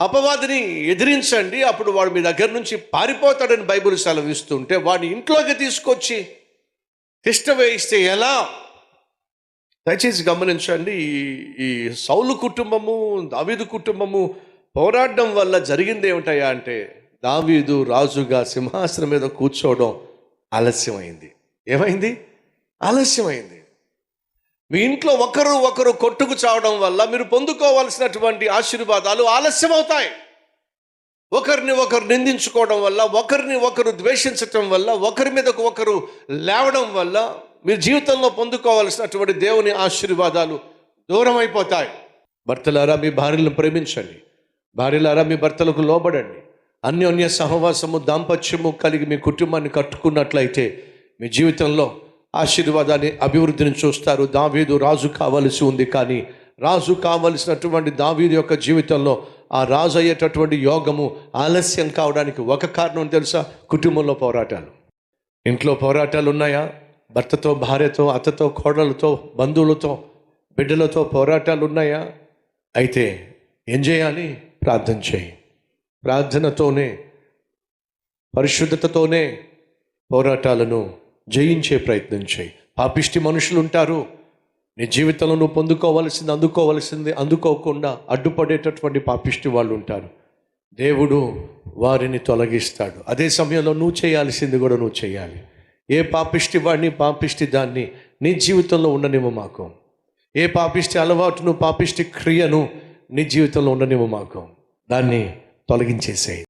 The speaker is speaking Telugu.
అపవాదిని ఎదిరించండి. అప్పుడు వాడు మీ దగ్గర నుంచి పారిపోతాడని బైబిల్ సెలవిస్తుంటే వాడిని ఇంట్లోకి తీసుకొచ్చి తిష్ట వేయిస్తే ఎలా? దయచేసి గమనించండి ఈ- ఈ సౌలు కుటుంబము దావీదు కుటుంబము పోరాడడం వల్ల జరిగింది ఏమిటయ్యా అంటే దావీదు రాజుగా సింహాసనం మీద కూర్చోవడం ఆలస్యమైంది. ఏమైంది? ఆలస్యమైంది. మీ ఇంట్లో ఒకరు ఒకరు కొట్టుకు చావడం వల్ల మీరు పొందుకోవాల్సినటువంటి ఆశీర్వాదాలు ఆలస్యం అవుతాయి ఒకరిని ఒకరు నిందించుకోవడం వల్ల ఒకరిని ఒకరు ద్వేషించటం వల్ల ఒకరి మీదకు ఒకరు లేవడం వల్ల మీ జీవితంలో పొందుకోవాల్సినటువంటి దేవుని ఆశీర్వాదాలు దూరం అయిపోతాయి భర్తలారా మీ భార్యలను ప్రేమించండి. భార్యలారా మీ భర్తలకు లోబడండి. అన్యోన్య సహవాసము దాంపత్యము కలిగి మీ కుటుంబాన్ని కట్టుకున్నట్లయితే మీ జీవితంలో ఆశీర్వాదాన్ని అభివృద్ధిని చూస్తారు. దావీదు రాజు కావలసి ఉంది కానీ రాజు కావలసినటువంటి దావీదు యొక్క జీవితంలో ఆ రాజు అయ్యేటటువంటి యోగము ఆలస్యం కావడానికి ఒక కారణం తెలుసా? కుటుంబంలో పోరాటాలు. ఇంట్లో పోరాటాలు ఉన్నాయా? భర్తతో భార్యతో అత్తతో కోడలతో బంధువులతో బిడ్డలతో పోరాటాలు ఉన్నాయా? అయితే ఏం చేయాలి? ప్రార్థన చేయి. ప్రార్థనతోనే పరిశుద్ధతతోనే పోరాటాలను జయించే ప్రయత్నం చేయి. పాపిష్టి మనుషులు ఉంటారు నీ జీవితంలో నువ్వు పొందుకోవలసింది అందుకోవలసింది అందుకోకుండా అడ్డుపడేటటువంటి పాపిష్టి వాళ్ళు ఉంటారు దేవుడు వారిని తొలగిస్తాడు. అదే సమయంలో నువ్వు చేయాల్సింది కూడా నువ్వు చేయాలి. ఏ పాపిష్టి వాడిని పాపిష్టి దాన్ని నీ జీవితంలో ఉండనివ్వు మాకు. ఏ పాపిష్టి అలవాటును పాపిష్టి క్రియను నీ జీవితంలో ఉండనివ్వు మాకు. దాన్ని తొలగించేసేయి.